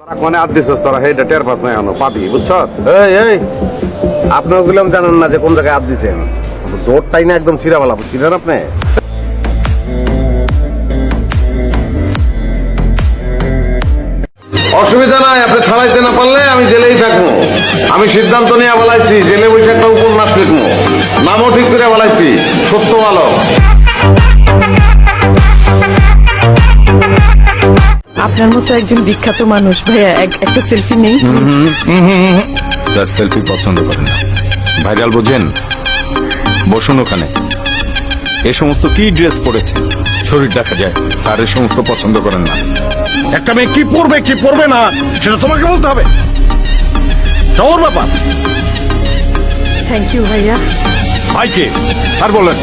তোরা কোনে হাত দিছস? তোরা সেইটা টের পাস না এখনও। পাবি বুঝছ এই এই। আপনার গুলাম জানেন না যে কোন জায়গায় দিছেন। দৌড়টাই না একদম বুঝছিলেন আপনি? অসুবিধা নাই আপনি ছাড়াইতে না পারলে আমি জেলেই থাকব। আমি সিদ্ধান্ত নিয়ে বলাইছি জেলে বসে একটা উপন্যাস লিখব। নামও ঠিক করে বলাইছি সত্য আলো আপনার মতো একজন বিখ্যাত মানুষ। ভাইয়া এক- একটা সেলফি নেই? স্যার সেলফি পছন্দ করেন না। ভাইরাল বোঝেন? বসুন ওখানে। এ সমস্ত কি ড্রেস পরেছে? শরীর দেখা যায়। স্যার এ সমস্ত পছন্দ করেন না। একটা মেয়ে কি পড়বে কি পড়বে না সেটা তোমাকে বলতে হবে। ব্যাপার। থ্যাংক ইউ ভাইয়া। ভাইকে স্যার বলেন।